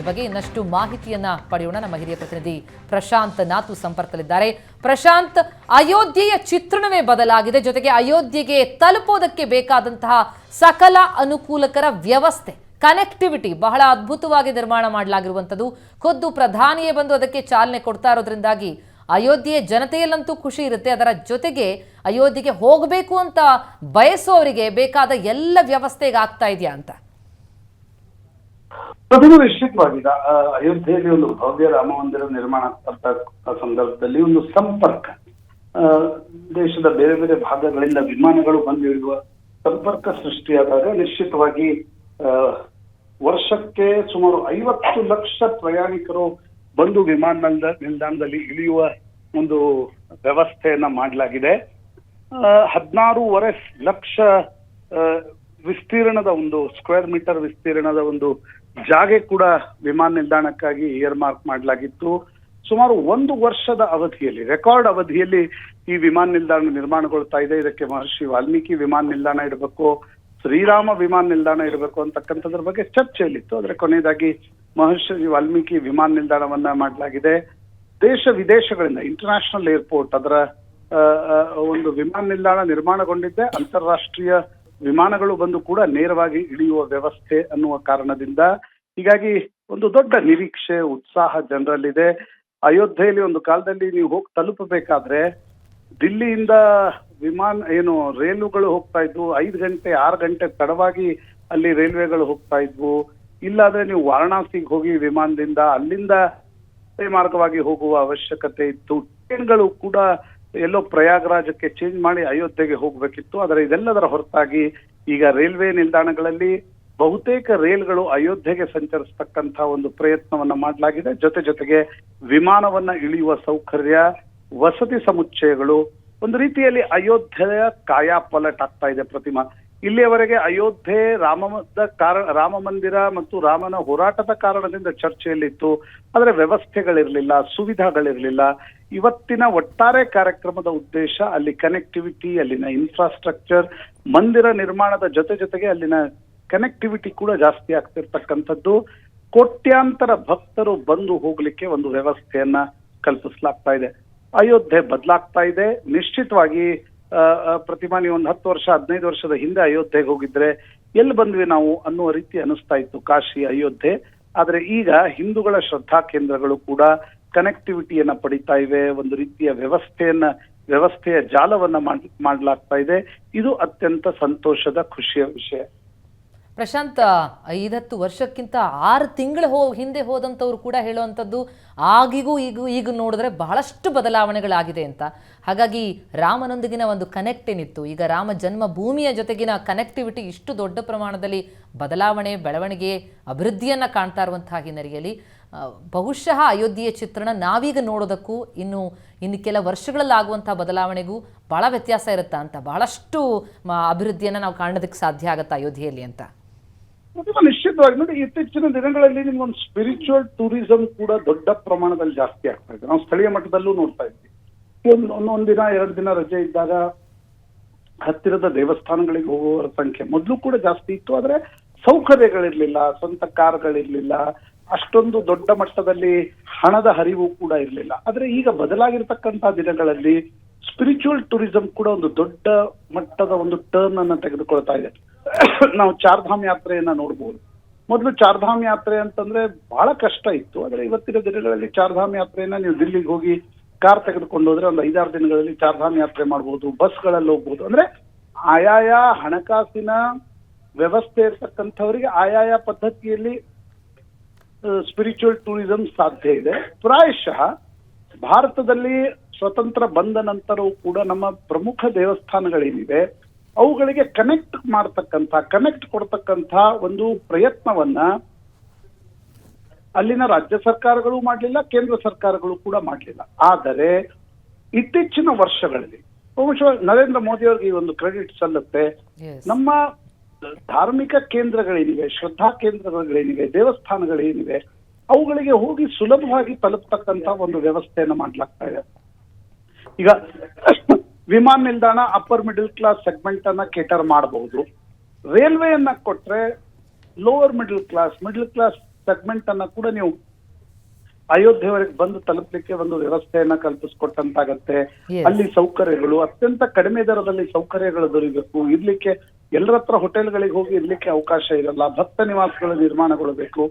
ಈ ಬಗ್ಗೆ ಇನ್ನಷ್ಟು ಮಾಹಿತಿಯನ್ನ ಪಡೆಯೋಣ. ನಮ್ಮ ಹಿರಿಯ ಪ್ರತಿನಿಧಿ ಪ್ರಶಾಂತ್ ನಾತು ಸಂಪರ್ಕದಲ್ಲಿದ್ದಾರೆ. ಪ್ರಶಾಂತ್, ಅಯೋಧ್ಯೆಯ ಚಿತ್ರಣವೇ ಬದಲಾಗಿದೆ. ಜೊತೆಗೆ ಅಯೋಧ್ಯೆಗೆ ತಲುಪೋದಕ್ಕೆ ಬೇಕಾದಂತಹ ಸಕಲ ಅನುಕೂಲಕರ ವ್ಯವಸ್ಥೆ ಕನೆಕ್ಟಿವಿಟಿ ಬಹಳ ಅದ್ಭುತವಾಗಿ ನಿರ್ಮಾಣ ಮಾಡಲಾಗಿರುವಂಥದ್ದು. ಖುದ್ದು ಪ್ರಧಾನಿಯೇ ಬಂದು ಅದಕ್ಕೆ ಚಾಲನೆ ಕೊಡ್ತಾ ಇರೋದ್ರಿಂದಾಗಿ ಅಯೋಧ್ಯೆಯ ಜನತೆಯಲ್ಲಂತೂ ಖುಷಿ ಇರುತ್ತೆ. ಅದರ ಜೊತೆಗೆ ಅಯೋಧ್ಯೆಗೆ ಹೋಗಬೇಕು ಅಂತ ಬಯಸೋರಿಗೆ ಬೇಕಾದ ಎಲ್ಲ ವ್ಯವಸ್ಥೆಗೆ ಆಗ್ತಾ ಇದೆಯಾ ಅಂತ. ಪ್ರತಿಮಾ ನಿಶ್ಚಿತವಾಗಿ ಅಯೋಧ್ಯೆಯಲ್ಲಿ ಒಂದು ಭವ್ಯ ರಾಮ ಮಂದಿರ ನಿರ್ಮಾಣ ಸಂದರ್ಭದಲ್ಲಿ ಒಂದು ಸಂಪರ್ಕ. ದೇಶದ ಬೇರೆ ಬೇರೆ ಭಾಗಗಳಿಂದ ವಿಮಾನಗಳು ಬಂದು ಸಂಪರ್ಕ ಸೃಷ್ಟಿಯಾದಾಗ ನಿಶ್ಚಿತವಾಗಿ ವರ್ಷಕ್ಕೆ ಸುಮಾರು ಐವತ್ತು ಲಕ್ಷ ಪ್ರಯಾಣಿಕರು ಬಂದು ವಿಮಾನ ನಿಲ್ದಾಣದಲ್ಲಿ ಇಳಿಯುವ ಒಂದು ವ್ಯವಸ್ಥೆಯನ್ನ ಮಾಡಲಾಗಿದೆ. ಹದಿನಾರೂವರೆ ಲಕ್ಷ ವಿಸ್ತೀರ್ಣದ ಒಂದು ಸ್ಕ್ವೇರ್ ಮೀಟರ್ ವಿಸ್ತೀರ್ಣದ ಒಂದು ಜಾಗೆ ಕೂಡ ವಿಮಾನ ನಿಲ್ದಾಣಕ್ಕಾಗಿ ಏರ್ ಮಾರ್ಕ್ ಮಾಡಲಾಗಿತ್ತು. ಸುಮಾರು ಒಂದು ವರ್ಷದ ಅವಧಿಯಲ್ಲಿ ರೆಕಾರ್ಡ್ ಅವಧಿಯಲ್ಲಿ ಈ ವಿಮಾನ ನಿಲ್ದಾಣ ನಿರ್ಮಾಣಗೊಳ್ತಾ ಇದೆ. ಇದಕ್ಕೆ ಮಹರ್ಷಿ ವಾಲ್ಮೀಕಿ ವಿಮಾನ ನಿಲ್ದಾಣ ಇಡಬೇಕು ಶ್ರೀರಾಮ ವಿಮಾನ ನಿಲ್ದಾಣ ಇರಬೇಕು ಅಂತಕ್ಕಂಥದ್ರ ಬಗ್ಗೆ ಚರ್ಚೆಯಲ್ಲಿತ್ತು. ಆದ್ರೆ ಕೊನೆಯದಾಗಿ ಮಹರ್ಷಿ ವಾಲ್ಮೀಕಿ ವಿಮಾನ ನಿಲ್ದಾಣವನ್ನ ಮಾಡಲಾಗಿದೆ. ದೇಶ ವಿದೇಶಗಳಿಂದ ಇಂಟರ್ನ್ಯಾಷನಲ್ ಏರ್ಪೋರ್ಟ್ ಅದರ ಒಂದು ವಿಮಾನ ನಿಲ್ದಾಣ ನಿರ್ಮಾಣಗೊಂಡಿದ್ದೆ. ಅಂತಾರಾಷ್ಟ್ರೀಯ ವಿಮಾನಗಳು ಬಂದು ಕೂಡ ನೇರವಾಗಿ ಇಳಿಯುವ ವ್ಯವಸ್ಥೆ ಅನ್ನುವ ಕಾರಣದಿಂದ ಹೀಗಾಗಿ ಒಂದು ದೊಡ್ಡ ನಿರೀಕ್ಷೆ, ಉತ್ಸಾಹ ಜನರಲ್ಲಿದೆ. ಅಯೋಧ್ಯೆಯಲ್ಲಿ ಒಂದು ಕಾಲದಲ್ಲಿ ನೀವು ಹೋಗಿ ತಲುಪಬೇಕಾದ್ರೆ ದಿಲ್ಲಿಯಿಂದ ವಿಮಾನ ಏನು ರೈಲುಗಳು ಹೋಗ್ತಾ ಇದ್ವು, ಐದು ಗಂಟೆ, ಆರು ಗಂಟೆ ತಡವಾಗಿ ಅಲ್ಲಿ ರೈಲ್ವೆಗಳು ಹೋಗ್ತಾ ಇದ್ವು. ಇಲ್ಲಾದ್ರೆ ನೀವು ವಾರಣಾಸಿಗೆ ಹೋಗಿ ವಿಮಾನದಿಂದ ಅಲ್ಲಿಂದ ಮಾರ್ಗವಾಗಿ ಹೋಗುವ ಅವಶ್ಯಕತೆ ಇತ್ತು. ಟ್ರೈನ್ಗಳು ಕೂಡ ಎಲ್ಲೋ ಪ್ರಯಾಗರಾಜಕ್ಕೆ ಚೇಂಜ್ ಮಾಡಿ ಅಯೋಧ್ಯೆಗೆ ಹೋಗ್ಬೇಕಿತ್ತು. ಆದರೆ ಇದೆಲ್ಲದರ ಹೊರತಾಗಿ ಈಗ ರೈಲ್ವೆ ನಿಲ್ದಾಣಗಳಲ್ಲಿ ಬಹುತೇಕ ರೈಲ್ಗಳು ಅಯೋಧ್ಯೆಗೆ ಸಂಚರಿಸತಕ್ಕಂತಹ ಒಂದು ಪ್ರಯತ್ನವನ್ನ ಮಾಡಲಾಗಿದೆ. ಜೊತೆ ಜೊತೆಗೆ ವಿಮಾನವನ್ನ ಇಳಿಯುವ ಸೌಕರ್ಯ, ವಸತಿ ಸಮುಚ್ಚಯಗಳು, ಒಂದು ರೀತಿಯಲ್ಲಿ ಅಯೋಧ್ಯೆಯ ಕಾಯಾಪಲಟ್ ಆಗ್ತಾ ಇದೆ ಪ್ರತಿಮಾ. ಇಲ್ಲಿಯವರೆಗೆ ಅಯೋಧ್ಯೆ ರಾಮದ ಕಾರಣ, ರಾಮ ಮಂದಿರ ಮತ್ತು ರಾಮನ ಹೋರಾಟದ ಕಾರಣದಿಂದ ಚರ್ಚೆಯಲ್ಲಿತ್ತು. ಆದರೆ ವ್ಯವಸ್ಥೆಗಳಿರಲಿಲ್ಲ, ಸುವಿಧಾಗಳಿರಲಿಲ್ಲ. ಇವತ್ತಿನ ಒಟ್ಟಾರೆ ಕಾರ್ಯಕ್ರಮದ ಉದ್ದೇಶ ಅಲ್ಲಿ ಕನೆಕ್ಟಿವಿಟಿ ಅಲ್ಲಿನ ಇನ್ಫ್ರಾಸ್ಟ್ರಕ್ಚರ್ ಮಂದಿರ ನಿರ್ಮಾಣದ ಜೊತೆ ಜೊತೆಗೆ ಅಲ್ಲಿನ ಕನೆಕ್ಟಿವಿಟಿ ಕೂಡ ಜಾಸ್ತಿ ಆಗ್ತಿರ್ತಕ್ಕಂಥದ್ದು. ಕೋಟ್ಯಾಂತರ ಭಕ್ತರು ಬಂದು ಹೋಗ್ಲಿಕ್ಕೆ ಒಂದು ವ್ಯವಸ್ಥೆಯನ್ನ ಕಲ್ಪಿಸಲಾಗ್ತಾ ಇದೆ. ಅಯೋಧ್ಯೆ ಬದಲಾಗ್ತಾ ಇದೆ. ನಿಶ್ಚಿತವಾಗಿ ಪ್ರತಿಮಾ, ನೀವು ಒಂದು ಹತ್ತು ವರ್ಷ, ಹದಿನೈದು ವರ್ಷದ ಹಿಂದೆ ಅಯೋಧ್ಯೆಗೆ ಹೋಗಿದ್ರೆ ಎಲ್ಲಿ ಬಂದ್ವಿ ನಾವು ಅನ್ನುವ ರೀತಿ ಅನಿಸ್ತಾ ಇತ್ತು ಕಾಶಿ ಅಯೋಧ್ಯೆ. ಆದ್ರೆ ಈಗ ಹಿಂದೂಗಳ ಶ್ರದ್ಧಾ ಕೇಂದ್ರಗಳು ಕೂಡ ಕನೆಕ್ಟಿವಿಟಿಯನ್ನ ಪಡಿತಾ ಇವೆ, ಒಂದು ರೀತಿಯ ವ್ಯವಸ್ಥೆಯನ್ನ, ವ್ಯವಸ್ಥೆಯ ಜಾಲವನ್ನ ಮಾಡ್- ಮಾಡ್ಲಾಗ್ತಾ ಇದೆ. ಇದು ಅತ್ಯಂತ ಸಂತೋಷದ, ಖುಷಿಯ ವಿಷಯ. ಪ್ರಶಾಂತ್, ಐದತ್ತು ವರ್ಷಕ್ಕಿಂತ ಆರು ತಿಂಗಳು ಹೋ, ಹಿಂದೆ ಹೋದಂಥವ್ರು ಕೂಡ ಹೇಳುವಂಥದ್ದು, ಆಗಿಗೂ ಈಗ ಈಗ ನೋಡಿದ್ರೆ ಬಹಳಷ್ಟು ಬದಲಾವಣೆಗಳಾಗಿದೆ ಅಂತ. ಹಾಗಾಗಿ ರಾಮನೊಂದಿಗಿನ ಒಂದು ಕನೆಕ್ಟ್ ಏನಿತ್ತು? ಈಗ ರಾಮ ಜನ್ಮ ಭೂಮಿಯ ಜೊತೆಗಿನ ಕನೆಕ್ಟಿವಿಟಿ ಇಷ್ಟು ದೊಡ್ಡ ಪ್ರಮಾಣದಲ್ಲಿ ಬದಲಾವಣೆ, ಬೆಳವಣಿಗೆ, ಅಭಿವೃದ್ಧಿಯನ್ನು ಕಾಣ್ತಾ ಇರುವಂತಹ ಹಿನ್ನೆಲೆಯಲ್ಲಿ ಬಹುಶಃ ಅಯೋಧ್ಯೆಯ ಚಿತ್ರಣ ನಾವೀಗ ನೋಡೋದಕ್ಕೂ ಇನ್ನು ಇನ್ನು ಕೆಲ ವರ್ಷಗಳಲ್ಲಿ ಆಗುವಂತಹ ಬದಲಾವಣೆಗೂ ಭಾಳ ವ್ಯತ್ಯಾಸ ಇರುತ್ತಾ ಅಂತ, ಬಹಳಷ್ಟು ಅಭಿವೃದ್ಧಿಯನ್ನು ನಾವು ಕಾಣೋದಕ್ಕೆ ಸಾಧ್ಯ ಆಗುತ್ತಾ ಅಯೋಧ್ಯೆಯಲ್ಲಿ ಅಂತ? ಪ್ರತಿಮಾ ನಿಶ್ಚಿತವಾಗಿ, ನೋಡಿ, ಇತ್ತೀಚಿನ ದಿನಗಳಲ್ಲಿ ನಿಮ್ಗೊಂದು ಸ್ಪಿರಿಚುವಲ್ ಟೂರಿಸಂ ಕೂಡ ದೊಡ್ಡ ಪ್ರಮಾಣದಲ್ಲಿ ಜಾಸ್ತಿ ಆಗ್ತಾ ಇದೆ. ನಾವು ಸ್ಥಳೀಯ ಮಟ್ಟದಲ್ಲೂ ನೋಡ್ತಾ ಇದ್ವಿ. ಒಂದು ಒಂದೊಂದು ದಿನ, ಎರಡು ದಿನ ರಜೆ ಇದ್ದಾಗ ಹತ್ತಿರದ ದೇವಸ್ಥಾನಗಳಿಗೆ ಹೋಗುವವರ ಸಂಖ್ಯೆ ಮೊದಲು ಕೂಡ ಜಾಸ್ತಿ ಇತ್ತು, ಆದ್ರೆ ಸೌಕರ್ಯಗಳಿರ್ಲಿಲ್ಲ, ಸ್ವಂತ ಕಾರ್ಗಳಿರ್ಲಿಲ್ಲ, ಅಷ್ಟೊಂದು ದೊಡ್ಡ ಮಟ್ಟದಲ್ಲಿ ಹಣದ ಹರಿವು ಕೂಡ ಇರಲಿಲ್ಲ. ಆದ್ರೆ ಈಗ ಬದಲಾಗಿರ್ತಕ್ಕಂತಹ ದಿನಗಳಲ್ಲಿ ಸ್ಪಿರಿಚುವಲ್ ಟೂರಿಸಂ ಕೂಡ ಒಂದು ದೊಡ್ಡ ಮಟ್ಟದ ಒಂದು ಟರ್ನ್ ಅನ್ನ ತೆಗೆದುಕೊಳ್ತಾ ಇದೆ. ನಾವು ಚಾರ್ಧಾಮ್ ಯಾತ್ರೆಯನ್ನ ನೋಡ್ಬೋದು. ಮೊದಲು ಚಾರ್ಧಾಮ್ ಯಾತ್ರೆ ಅಂತಂದ್ರೆ ಬಹಳ ಕಷ್ಟ ಇತ್ತು. ಆದ್ರೆ ಇವತ್ತಿನ ದಿನಗಳಲ್ಲಿ ಚಾರ್ಧಾಮ್ ಯಾತ್ರೆಯನ್ನ ನೀವು ದಿಲ್ಲಿಗೆ ಹೋಗಿ ಕಾರ್ ತೆಗೆದುಕೊಂಡು ಹೋದ್ರೆ ಒಂದು ಐದಾರು ದಿನಗಳಲ್ಲಿ ಚಾರ್ಧಾಮ್ ಯಾತ್ರೆ ಮಾಡ್ಬೋದು, ಬಸ್ಗಳಲ್ಲಿ ಹೋಗ್ಬೋದು. ಅಂದ್ರೆ ಆಯಾಯ ಹಣಕಾಸಿನ ವ್ಯವಸ್ಥೆ ಇರ್ತಕ್ಕಂಥವರಿಗೆ ಆಯಾಯ ಪದ್ಧತಿಯಲ್ಲಿ ಸ್ಪಿರಿಚುವಲ್ ಟೂರಿಸಂ ಸಾಧ್ಯ ಇದೆ. ಪ್ರಾಯಶಃ ಭಾರತದಲ್ಲಿ ಸ್ವತಂತ್ರ ಬಂದ ನಂತರವೂ ಕೂಡ ನಮ್ಮ ಪ್ರಮುಖ ದೇವಸ್ಥಾನಗಳೇನಿವೆ ಅವುಗಳಿಗೆ ಕನೆಕ್ಟ್ ಮಾಡ್ತಕ್ಕಂಥ ಕನೆಕ್ಟ್ ಕೊಡ್ತಕ್ಕಂಥ ಒಂದು ಪ್ರಯತ್ನವನ್ನ ಅಲ್ಲಿನ ರಾಜ್ಯ ಸರ್ಕಾರಗಳು ಮಾಡಲಿಲ್ಲ ಕೇಂದ್ರ ಸರ್ಕಾರಗಳು ಕೂಡ ಮಾಡಲಿಲ್ಲ. ಆದರೆ ಇತ್ತೀಚಿನ ವರ್ಷಗಳಲ್ಲಿ ಬಹುಶಃ ನರೇಂದ್ರ ಮೋದಿ ಅವರಿಗೆ ಈ ಒಂದು ಕ್ರೆಡಿಟ್ ಸಲ್ಲುತ್ತೆ. ನಮ್ಮ ಧಾರ್ಮಿಕ ಕೇಂದ್ರಗಳೇನಿವೆ ಶ್ರದ್ಧಾ ಕೇಂದ್ರಗಳೇನಿವೆ ದೇವಸ್ಥಾನಗಳೇನಿವೆ ಅವುಗಳಿಗೆ ಹೋಗಿ ಸುಲಭವಾಗಿ ತಲುಪತಕ್ಕಂತ ಒಂದು ವ್ಯವಸ್ಥೆಯನ್ನು ಮಾಡ್ಲಾಗ್ತಾ ಇದೆ. ಈಗ ವಿಮಾನ ನಿಲ್ದಾಣ ಅಪ್ಪರ್ ಮಿಡಲ್ ಕ್ಲಾಸ್ ಸೆಗ್ಮೆಂಟ್ ಅನ್ನ ಕೇಟರ್ ಮಾಡಬಹುದು ರೈಲ್ವೆಯನ್ನ ಕೊಟ್ರೆ lower middle class middle class segment ಅನ್ನ ಕೂಡ ನೀವು ಅಯೋಧ್ಯೆವರೆಗೆ ಬಂದು ತಲುಪಲಿಕ್ಕೆ ಒಂದು ವ್ಯವಸ್ಥೆಯನ್ನ ಕಲ್ಪಿಸ್ಕೊಟ್ಟಂತಾಗತ್ತೆ. ಅಲ್ಲಿ ಸೌಕರ್ಯಗಳು ಅತ್ಯಂತ ಕಡಿಮೆ ದರದಲ್ಲಿ ಸೌಕರ್ಯಗಳು ದೊರೆಯಬೇಕು. ಇರ್ಲಿಕ್ಕೆ ಎಲ್ಲರ ಹತ್ರ ಹೋಟೆಲ್ಗಳಿಗೆ ಹೋಗಿ ಇರ್ಲಿಕ್ಕೆ ಅವಕಾಶ ಇರಲ್ಲ. ಭಕ್ತ ನಿವಾಸಗಳ ನಿರ್ಮಾಣಗೊಳ್ಳಬೇಕು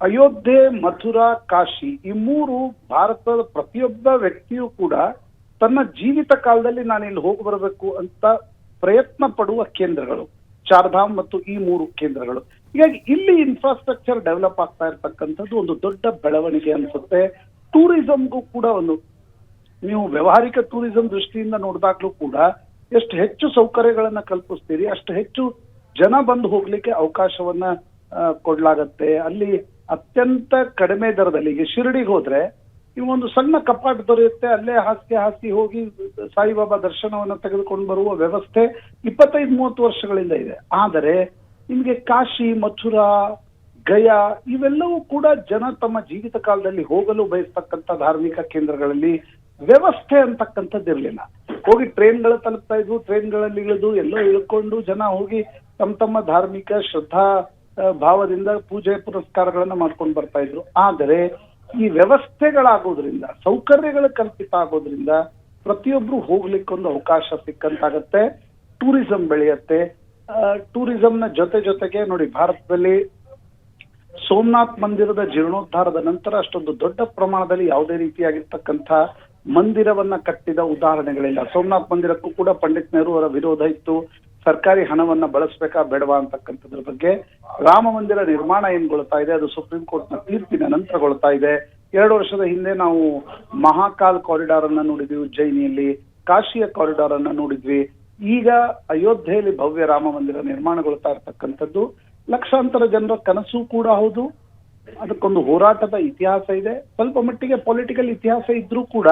ಅಯೋಧ್ಯೆ ಮಥುರಾ ಕಾಶಿ ಈ ಮೂರು ಭಾರತದ ಪ್ರತಿಯೊಬ್ಬ ವ್ಯಕ್ತಿಯೂ ಕೂಡ ತನ್ನ ಜೀವಿತ ಕಾಲದಲ್ಲಿ ನಾನು ಇಲ್ಲಿ ಹೋಗಿ ಬರಬೇಕು ಅಂತ ಪ್ರಯತ್ನ ಪಡುವ ಕೇಂದ್ರಗಳು, ಚಾರ್ಧಾಮ್ ಮತ್ತು ಈ ಮೂರು ಕೇಂದ್ರಗಳು. ಹೀಗಾಗಿ ಇಲ್ಲಿ ಇನ್ಫ್ರಾಸ್ಟ್ರಕ್ಚರ್ ಡೆವಲಪ್ ಆಗ್ತಾ ಇರ್ತಕ್ಕಂಥದ್ದು ಒಂದು ದೊಡ್ಡ ಬೆಳವಣಿಗೆ ಅನ್ಸುತ್ತೆ. ಟೂರಿಸಂಗೂ ಕೂಡ ಒಂದು, ನೀವು ವ್ಯವಹಾರಿಕ ಟೂರಿಸಂ ದೃಷ್ಟಿಯಿಂದ ನೋಡಿದಾಗ್ಲೂ ಕೂಡ ಎಷ್ಟು ಹೆಚ್ಚು ಸೌಕರ್ಯಗಳನ್ನ ಕಲ್ಪಿಸ್ತೀರಿ, ಅಷ್ಟು ಹೆಚ್ಚು ಜನ ಬಂದು ಹೋಗ್ಲಿಕ್ಕೆ ಅವಕಾಶವನ್ನ ಕೊಡ್ಲಾಗತ್ತೆ. ಅಲ್ಲಿ ಅತ್ಯಂತ ಕಡಿಮೆ ದರದಲ್ಲಿ, ಈಗ ಶಿರಡಿಗೆ ಹೋದ್ರೆ ನೀವು ಒಂದು ಸಣ್ಣ ಕಪಾಟ್ ದೊರೆಯುತ್ತೆ, ಅಲ್ಲೇ ಹಾಸ್ತಿ ಹಾಸ್ತಿ ಹೋಗಿ ಸಾಯಿಬಾಬಾ ದರ್ಶನವನ್ನ ತೆಗೆದುಕೊಂಡು ಬರುವ ವ್ಯವಸ್ಥೆ ಇಪ್ಪತ್ತೈದು, ಮೂವತ್ತು ವರ್ಷಗಳಿಂದ ಇದೆ. ಆದರೆ ನಿಮಗೆ ಕಾಶಿ, ಮಥುರಾ, ಗಯಾ ಇವೆಲ್ಲವೂ ಕೂಡ ಜನ ತಮ್ಮ ಜೀವಿತ ಕಾಲದಲ್ಲಿ ಹೋಗಲು ಬಯಸ್ತಕ್ಕಂಥ ಧಾರ್ಮಿಕ ಕೇಂದ್ರಗಳಲ್ಲಿ ವ್ಯವಸ್ಥೆ ಅಂತಕ್ಕಂಥದ್ದು ಇರಲಿಲ್ಲ. ಹೋಗಿ ಟ್ರೈನ್ಗಳು ತಲುಪ್ತಾ ಇದ್ವು, ಟ್ರೈನ್ಗಳಲ್ಲಿ ಇಳಿದು ಎಲ್ಲೋ ಇಳ್ಕೊಂಡು ಜನ ಹೋಗಿ ತಮ್ಮ ತಮ್ಮ ಧಾರ್ಮಿಕ ಶ್ರದ್ಧಾ, ಭಾವದಿಂದ ಪೂಜೆ ಪುರಸ್ಕಾರಗಳನ್ನ ಮಾಡ್ಕೊಂಡು ಬರ್ತಾ ಇದ್ರು. ಆದರೆ ಈ ವ್ಯವಸ್ಥೆಗಳಾಗೋದ್ರಿಂದ, ಸೌಕರ್ಯಗಳು ಕಲ್ಪಿತ ಆಗೋದ್ರಿಂದ ಪ್ರತಿಯೊಬ್ರು ಹೋಗ್ಲಿಕ್ಕೊಂದು ಅವಕಾಶ ಸಿಕ್ಕಂತಾಗತ್ತೆ. ಟೂರಿಸಂ ಬೆಳೆಯತ್ತೆ. ಟೂರಿಸಂನ ಜೊತೆ ಜೊತೆಗೆ ನೋಡಿ, ಭಾರತದಲ್ಲಿ ಸೋಮನಾಥ್ ಮಂದಿರದ ಜೀರ್ಣೋದ್ಧಾರದ ನಂತರ ಅಷ್ಟೊಂದು ದೊಡ್ಡ ಪ್ರಮಾಣದಲ್ಲಿ ಯಾವುದೇ ರೀತಿಯಾಗಿರ್ತಕ್ಕಂಥ ಮಂದಿರವನ್ನ ಕಟ್ಟಿದ ಉದಾಹರಣೆಗಳಿಲ್ಲ. ಸೋಮನಾಥ್ ಮಂದಿರಕ್ಕೂ ಕೂಡ ಪಂಡಿತ್ ನೆಹರು ಅವರ ವಿರೋಧ ಇತ್ತು. ಸರ್ಕಾರಿ ಹಣವನ್ನ ಬಳಸಬೇಕಾ ಬೇಡವಾ ಅಂತಕ್ಕಂಥದ್ರ ಬಗ್ಗೆ ರಾಮ ಮಂದಿರ ನಿರ್ಮಾಣ ಏನ್ಗೊಳ್ತಾ ಇದೆ, ಅದು ಸುಪ್ರೀಂ ಕೋರ್ಟ್ನ ತೀರ್ಪಿನ ನಂತರಗೊಳ್ತಾ ಇದೆ. ಎರಡು ವರ್ಷದ ಹಿಂದೆ ನಾವು ಮಹಾಕಾಲ್ ಕಾರಿಡಾರ್ ಅನ್ನ ನೋಡಿದ್ವಿ, ಉಜ್ಜಯಿನಿಯಲ್ಲಿ ಕಾಶಿಯ ಕಾರಿಡಾರ್ ಅನ್ನ ನೋಡಿದ್ವಿ. ಈಗ ಅಯೋಧ್ಯೆಯಲ್ಲಿ ಭವ್ಯ ರಾಮ ಮಂದಿರ ನಿರ್ಮಾಣಗೊಳ್ತಾ ಇರ್ತಕ್ಕಂಥದ್ದು. ಲಕ್ಷಾಂತರ ಜನರ ಕನಸು ಕೂಡ ಹೌದು. ಅದಕ್ಕೊಂದು ಹೋರಾಟದ ಇತಿಹಾಸ ಇದೆ. ಸ್ವಲ್ಪ ಮಟ್ಟಿಗೆ ಪೊಲಿಟಿಕಲ್ ಇತಿಹಾಸ ಇದ್ರೂ ಕೂಡ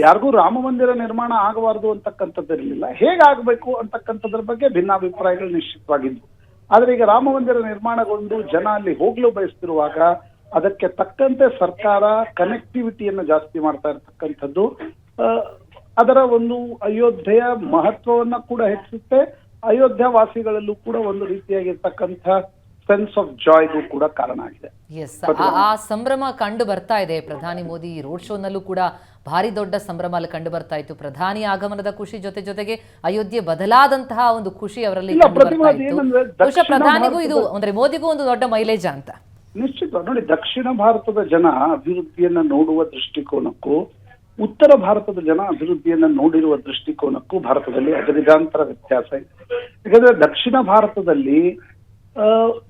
ಯಾರಿಗೂ ರಾಮ ಮಂದಿರ ನಿರ್ಮಾಣ ಆಗಬಾರದು ಅಂತಕ್ಕಂಥದ್ದಿರಲಿಲ್ಲ. ಹೇಗಾಗಬೇಕು ಅಂತಕ್ಕಂಥದ್ರ ಬಗ್ಗೆ ಭಿನ್ನಾಭಿಪ್ರಾಯಗಳು ನಿಶ್ಚಿತವಾಗಿದ್ವು. ಆದ್ರೆ ಈಗ ರಾಮ ಮಂದಿರ ನಿರ್ಮಾಣಗೊಂಡು ಜನ ಅಲ್ಲಿ ಹೋಗ್ಲು ಬಯಸ್ತಿರುವಾಗ ಅದಕ್ಕೆ ತಕ್ಕಂತೆ ಸರ್ಕಾರ ಕನೆಕ್ಟಿವಿಟಿಯನ್ನು ಜಾಸ್ತಿ ಮಾಡ್ತಾ ಇರ್ತಕ್ಕಂಥದ್ದು. ಆ, ಅದರ ಒಂದು ಅಯೋಧ್ಯೆಯ ಮಹತ್ವವನ್ನ ಕೂಡ ಹೆಚ್ಚಿಸುತ್ತೆ. ಅಯೋಧ್ಯ ವಾಸಿಗಳಲ್ಲೂ ಕೂಡ ಒಂದು ರೀತಿಯಾಗಿರ್ತಕ್ಕಂಥ ಸೆನ್ಸ್ ಆಫ್ ಜಾಯ್ಗೂ ಕೂಡ ಕಾರಣ ಆಗಿದೆ. ಎಸ್ ಆ ಸಂಭ್ರಮ ಕಂಡು ಬರ್ತಾ ಇದೆ. ಪ್ರಧಾನಿ ಮೋದಿ ರೋಡ್ ಶೋನಲ್ಲೂ ಕೂಡ ಭಾರಿ ದೊಡ್ಡ ಸಂಭ್ರಮ ಅಲ್ಲಿ ಕಂಡು ಬರ್ತಾ ಇತ್ತು. ಪ್ರಧಾನಿ ಆಗಮನದ ಖುಷಿ ಜೊತೆ ಜೊತೆಗೆ ಅಯೋಧ್ಯೆ ಬದಲಾದಂತಹ ಒಂದು ಖುಷಿ ಅವರಲ್ಲಿ ಬಹುಶಃ ಪ್ರಧಾನಿಗೂ ಇದು ಅಂದ್ರೆ ಮೋದಿಗೂ ಒಂದು ದೊಡ್ಡ ಮೈಲೇಜ್ ಅಂತ. ನಿಶ್ಚಿತ. ನೋಡಿ ದಕ್ಷಿಣ ಭಾರತದ ಜನ ಅಭಿವೃದ್ಧಿಯನ್ನ ನೋಡುವ ದೃಷ್ಟಿಕೋನಕ್ಕೂ ಉತ್ತರ ಭಾರತದ ಜನ ಅಭಿವೃದ್ಧಿಯನ್ನ ನೋಡಿರುವ ದೃಷ್ಟಿಕೋನಕ್ಕೂ ಭಾರತದಲ್ಲಿ ಅಜಗಜಾಂತರ ವ್ಯತ್ಯಾಸ ಇದೆ. ಯಾಕಂದ್ರೆ ದಕ್ಷಿಣ ಭಾರತದಲ್ಲಿ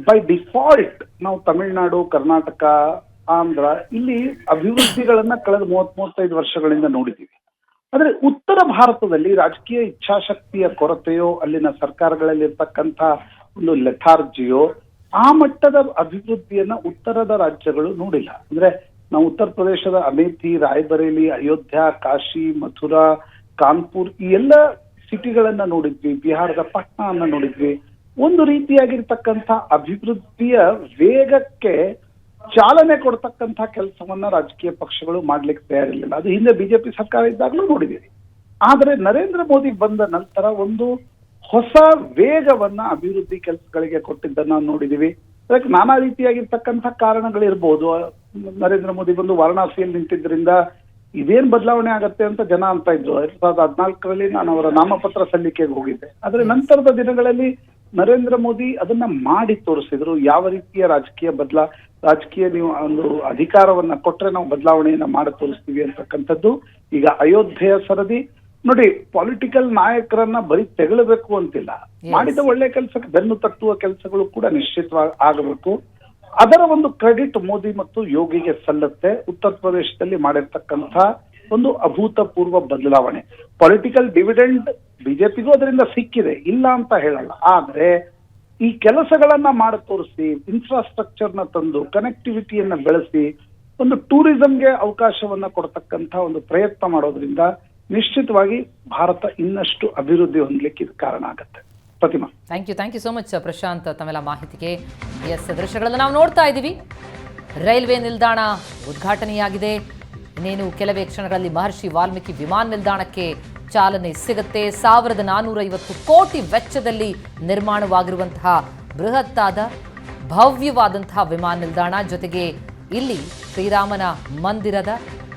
ಬೈ ಡಿಫಾಲ್ಟ್ ನಾವು ತಮಿಳುನಾಡು, ಕರ್ನಾಟಕ, ಆಂಧ್ರ ಇಲ್ಲಿ ಅಭಿವೃದ್ಧಿಗಳನ್ನ ಕಳೆದ ಮೂವತ್ ಮೂವತ್ತೈದು ವರ್ಷಗಳಿಂದ ನೋಡಿದ್ದೀವಿ. ಆದ್ರೆ ಉತ್ತರ ಭಾರತದಲ್ಲಿ ರಾಜಕೀಯ ಇಚ್ಛಾಶಕ್ತಿಯ ಕೊರತೆಯೋ, ಅಲ್ಲಿನ ಸರ್ಕಾರಗಳಲ್ಲಿ ಇರ್ತಕ್ಕಂಥ ಒಂದು ಲೆಥಾರ್ಜಿಯೋ, ಆ ಮಟ್ಟದ ಅಭಿವೃದ್ಧಿಯನ್ನ ಉತ್ತರದ ರಾಜ್ಯಗಳು ನೋಡಿಲ್ಲ. ಅಂದ್ರೆ ನಾವು ಉತ್ತರ ಪ್ರದೇಶದ ಅಮೇಥಿ, ರಾಯ್ಬರೇಲಿ, ಅಯೋಧ್ಯ, ಕಾಶಿ, ಮಥುರಾ, ಕಾನ್ಪುರ್ ಈ ಎಲ್ಲ ಸಿಟಿಗಳನ್ನ ನೋಡಿದ್ವಿ, ಬಿಹಾರದ ಪಾಟ್ನಾನ್ನ ನೋಡಿದ್ವಿ. ಒಂದು ರೀತಿಯಾಗಿರ್ತಕ್ಕಂಥ ಅಭಿವೃದ್ಧಿಯ ವೇಗಕ್ಕೆ ಚಾಲನೆ ಕೊಡ್ತಕ್ಕಂಥ ಕೆಲಸವನ್ನ ರಾಜಕೀಯ ಪಕ್ಷಗಳು ಮಾಡ್ಲಿಕ್ಕೆ ತಯಾರಿರಲಿಲ್ಲ. ಅದು ಹಿಂದೆ ಬಿಜೆಪಿ ಸರ್ಕಾರ ಇದ್ದಾಗಲೂ ನೋಡಿದ್ದೀವಿ. ಆದ್ರೆ ನರೇಂದ್ರ ಮೋದಿ ಬಂದ ನಂತರ ಒಂದು ಹೊಸ ವೇಗವನ್ನ ಅಭಿವೃದ್ಧಿ ಕೆಲಸಗಳಿಗೆ ಕೊಟ್ಟಿದ್ದನ್ನ ನೋಡಿದೀವಿ ಅದಕ್ಕೆ ನಾನಾ ರೀತಿಯಾಗಿರ್ತಕ್ಕಂಥ ಕಾರಣಗಳಿರ್ಬೋದು. ನರೇಂದ್ರ ಮೋದಿ ಬಂದು ವಾರಣಾಸಿಯಲ್ಲಿ ನಿಂತಿದ್ರಿಂದ ಇದೇನ್ ಬದಲಾವಣೆ ಆಗತ್ತೆ ಅಂತ ಜನ ಅಂತ ಇದ್ರು. ಎರಡ್ ಸಾವಿರದ ಹದಿನಾಲ್ಕರಲ್ಲಿ ನಾನು ಅವರ ನಾಮಪತ್ರ ಸಲ್ಲಿಕೆಗೆ ಹೋಗಿದ್ದೆ. ಆದ್ರೆ ನಂತರದ ದಿನಗಳಲ್ಲಿ ನರೇಂದ್ರ ಮೋದಿ ಅದನ್ನ ಮಾಡಿ ತೋರಿಸಿದ್ರು. ಯಾವ ರೀತಿಯ ರಾಜಕೀಯ ಬದಲಾ ರಾಜಕೀಯ ನೀವು ಒಂದು ಅಧಿಕಾರವನ್ನ ಕೊಟ್ರೆ ನಾವು ಬದಲಾವಣೆಯನ್ನ ಮಾಡಿ ತೋರಿಸ್ತೀವಿ ಅಂತಕ್ಕಂಥದ್ದು ಈಗ ಅಯೋಧ್ಯೆಯ ಸರದಿ. ನೋಡಿ ಪೊಲಿಟಿಕಲ್ ನಾಯಕರನ್ನ ಬರೀ ತೆಗಳಬೇಕು ಅಂತಿಲ್ಲ. ಮಾಡಿದ ಒಳ್ಳೆ ಕೆಲಸಕ್ಕೆ ಬೆನ್ನು ತಟ್ಟುವ ಕೆಲಸಗಳು ಕೂಡ ನಿಶ್ಚಿತವಾಗಿ ಆಗಬೇಕು. ಅದರ ಒಂದು ಕ್ರೆಡಿಟ್ ಮೋದಿ ಮತ್ತು ಯೋಗಿಗೆ ಸಲ್ಲತ್ತೆ. ಉತ್ತರ ಪ್ರದೇಶದಲ್ಲಿ ಮಾಡಿರ್ತಕ್ಕಂಥ ಒಂದು ಅಭೂತಪೂರ್ವ ಬದಲಾವಣೆ. ಪೊಲಿಟಿಕಲ್ ಡಿವಿಡೆಂಡ್ ಬಿಜೆಪಿಗೂ ಅದರಿಂದ ಸಿಕ್ಕಿದೆ, ಇಲ್ಲ ಅಂತ ಹೇಳಲ್ಲ. ಆದ್ರೆ ಈ ಕೆಲಸಗಳನ್ನ ಮಾಡಿ ತೋರಿಸಿ ಇನ್ಫ್ರಾಸ್ಟ್ರಕ್ಚರ್ನ ತಂದು ಕನೆಕ್ಟಿವಿಟಿಯನ್ನ ಬೆಳೆಸಿ, ಒಂದು ಟೂರಿಸಂಗೆ ಅವಕಾಶವನ್ನ ಕೊಡ್ತಕ್ಕಂಥ ಒಂದು ಪ್ರಯತ್ನ ಮಾಡೋದ್ರಿಂದ ನಿಶ್ಚಿತವಾಗಿ ಭಾರತ ಇನ್ನಷ್ಟು ಅಭಿವೃದ್ಧಿ ಹೊಂದಲಿಕ್ಕೆ ಇದು ಕಾರಣ ಆಗುತ್ತೆ. Pratima. Thank you thank you so much Prashanth, ತಮ್ಮೆಲ್ಲ ಮಾಹಿತಿಗೆ. ಎಸ್ ದೃಶ್ಯಗಳನ್ನು ನಾವು ನೋಡ್ತಾ ಇದ್ದೀವಿ. ರೈಲ್ವೆ ನಿಲ್ದಾಣ ಉದ್ಘಾಟನೆಯಾಗಿದೆ. ಇನ್ನೇನು ಕೆಲವೇ ಕ್ಷಣಗಳಲ್ಲಿ ಮಹರ್ಷಿ ವಾಲ್ಮೀಕಿ ವಿಮಾನ ನಿಲ್ದಾಣಕ್ಕೆ ಚಾಲನೆ ಸಿಗುತ್ತೆ. ಸಾವಿರದ ನಾನ್ನೂರ ಐವತ್ತು ಕೋಟಿ ವೆಚ್ಚದಲ್ಲಿ ನಿರ್ಮಾಣವಾಗಿರುವಂತಹ ಬೃಹತ್ತಾದ, ಭವ್ಯವಾದಂತಹ ವಿಮಾನ ನಿಲ್ದಾಣ ಜೊತೆಗೆ ಇಲ್ಲಿ ಶ್ರೀರಾಮನ ಮಂದಿರದ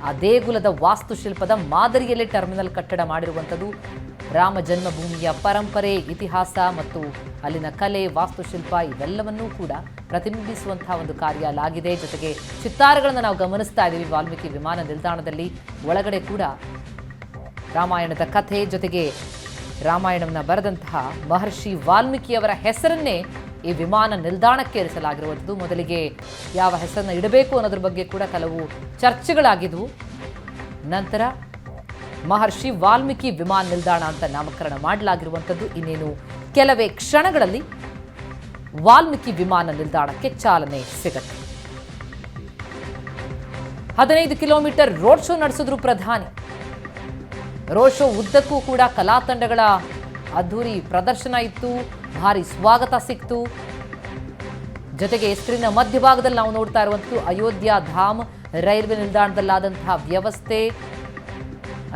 ಆ ದೇಗುಲದ ವಾಸ್ತುಶಿಲ್ಪದ ಮಾದರಿಯಲ್ಲೇ ಟರ್ಮಿನಲ್ ಕಟ್ಟಡ ಮಾಡಿರುವಂಥದ್ದು. ರಾಮ ಜನ್ಮಭೂಮಿಯ ಪರಂಪರೆ, ಇತಿಹಾಸ ಮತ್ತು ಅಲ್ಲಿನ ಕಲೆ, ವಾಸ್ತುಶಿಲ್ಪ ಇವೆಲ್ಲವನ್ನೂ ಕೂಡ ಪ್ರತಿಬಿಂಬಿಸುವಂತಹ ಒಂದು ಕಾರ್ಯ ಆಗಿದೆ ಜೊತೆಗೆ ಚಿತ್ತಾರಗಳನ್ನು ನಾವು ಗಮನಿಸ್ತಾ ಇದ್ದೀವಿ ವಾಲ್ಮೀಕಿ ವಿಮಾನ ನಿಲ್ದಾಣದಲ್ಲಿ. ಒಳಗಡೆ ಕೂಡ ರಾಮಾಯಣದ ಕಥೆ, ಜೊತೆಗೆ ರಾಮಾಯಣವನ್ನು ಬರೆದಂತಹ ಮಹರ್ಷಿ ವಾಲ್ಮೀಕಿಯವರ ಹೆಸರನ್ನೇ ಈ ವಿಮಾನ ನಿಲ್ದಾಣಕ್ಕೆ ಇರಿಸಲಾಗಿರುವಂಥದ್ದು ಮೊದಲಿಗೆ ಯಾವ ಹೆಸರನ್ನು ಇಡಬೇಕು ಅನ್ನೋದ್ರ ಬಗ್ಗೆ ಕೂಡ ಕೆಲವು ಚರ್ಚೆಗಳಾಗಿದ್ವು. ನಂತರ ಮಹರ್ಷಿ ವಾಲ್ಮೀಕಿ ವಿಮಾನ ನಿಲ್ದಾಣ ಅಂತ ನಾಮಕರಣ ಮಾಡಲಾಗಿರುವಂಥದ್ದು. ಇನ್ನೇನು ಕೆಲವೇ ಕ್ಷಣಗಳಲ್ಲಿ ವಾಲ್ಮೀಕಿ ವಿಮಾನ ನಿಲ್ದಾಣಕ್ಕೆ ಚಾಲನೆ ಸಿಗುತ್ತೆ. ಹದಿನೈದು ಕಿಲೋಮೀಟರ್ ರೋಡ್ ಶೋ ನಡೆಸಿದ್ರು ಪ್ರಧಾನಿ. ರೋಡ್ ಶೋ ಉದ್ದಕ್ಕೂ ಕೂಡ ಕಲಾ ತಂಡಗಳ ಅದ್ಧೂರಿ ಪ್ರದರ್ಶನ ಇತ್ತು. ಭಾರಿ ಸ್ವಾಗತ ಸಿಕ್ತು. ಜೊತೆಗೆ ಸ್ಕ್ರೀನ್ನ ಮಧ್ಯಭಾಗದಲ್ಲಿ ನಾವು ನೋಡ್ತಾ ಇರುವಂಥದ್ದು ಅಯೋಧ್ಯ ಧಾಮ್ ರೈಲ್ವೆ ನಿಲ್ದಾಣದಲ್ಲಾದಂತಹ ವ್ಯವಸ್ಥೆ.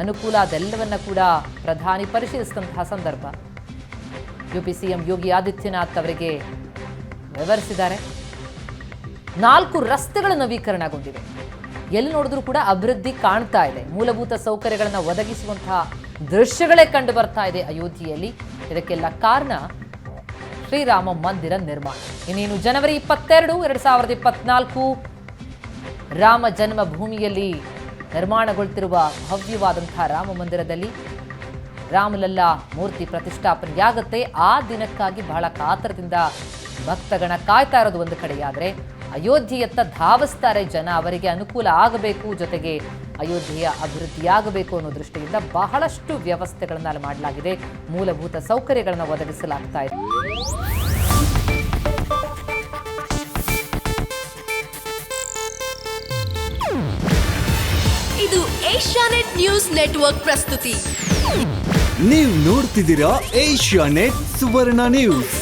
ಅನುಕೂಲ ಅದೆಲ್ಲವನ್ನ ಕೂಡ ಪ್ರಧಾನಿ ಪರಿಶೀಲಿಸಿದಂತಹ ಸಂದರ್ಭ. U P CM Yogi Adityanath ಅವರಿಗೆ ವಿವರಿಸಿದ್ದಾರೆ. ನಾಲ್ಕು ರಸ್ತೆಗಳ ನವೀಕರಣಗೊಂಡಿವೆ ಎಲ್ಲಿ ನೋಡಿದ್ರೂ ಕೂಡ ಅಭಿವೃದ್ಧಿ ಕಾಣ್ತಾ ಇದೆ. ಮೂಲಭೂತ ಸೌಕರ್ಯಗಳನ್ನು ಒದಗಿಸುವಂತಹ ದೃಶ್ಯಗಳೇ ಕಂಡು ಬರ್ತಾ ಇದೆ ಅಯೋಧ್ಯೆಯಲ್ಲಿ. ಇದಕ್ಕೆಲ್ಲ ಕಾರಣ ಶ್ರೀರಾಮ ಮಂದಿರ ನಿರ್ಮಾಣ. ಇನ್ನೇನು, ಜನವರಿ ಇಪ್ಪತ್ತೆರಡು, ಎರಡು ಸಾವಿರದ ಇಪ್ಪತ್ನಾಲ್ಕು ರಾಮ ಜನ್ಮಭೂಮಿಯಲ್ಲಿ ನಿರ್ಮಾಣಗೊಳ್ತಿರುವ ಭವ್ಯವಾದಂತಹ ರಾಮ ಮಂದಿರದಲ್ಲಿ ರಾಮಲಲ್ಲಾ ಮೂರ್ತಿ ಪ್ರತಿಷ್ಠಾಪನೆಯಾಗುತ್ತೆ ಆ ದಿನಕ್ಕಾಗಿ ಬಹಳ ಕಾತರದಿಂದ ಭಕ್ತಗಣ ಕಾಯ್ತಾ ಇರೋದು ಒಂದು ಕಡೆಯಾದರೆ, ಅಯೋಧ್ಯೆಯತ್ತ ಧಾವಿಸ್ತಾರೆ ಜನ, ಅವರಿಗೆ ಅನುಕೂಲ ಆಗಬೇಕು ಜೊತೆಗೆ ಅಯೋಧ್ಯೆಯ ಅಭಿವೃದ್ಧಿಯಾಗಬೇಕು ಅನ್ನೋ ದೃಷ್ಟಿಯಿಂದ ಬಹಳಷ್ಟು ವ್ಯವಸ್ಥೆಗಳನ್ನು ಅಲ್ಲಿ ಮಾಡಲಾಗಿದೆ. ಮೂಲಭೂತ ಸೌಕರ್ಯಗಳನ್ನು ಒದಗಿಸಲಾಗ್ತಾ ಇದೆ. ಇದು ಏಷ್ಯಾನೆಟ್ ನ್ಯೂಸ್ ನೆಟ್ವರ್ಕ್ ಪ್ರಸ್ತುತಿ. ನೀವು ನೋಡ್ತಿದ್ದೀರಾ ಏಷ್ಯಾ ನೆಟ್ ಸುವರ್ಣ ನ್ಯೂಸ್.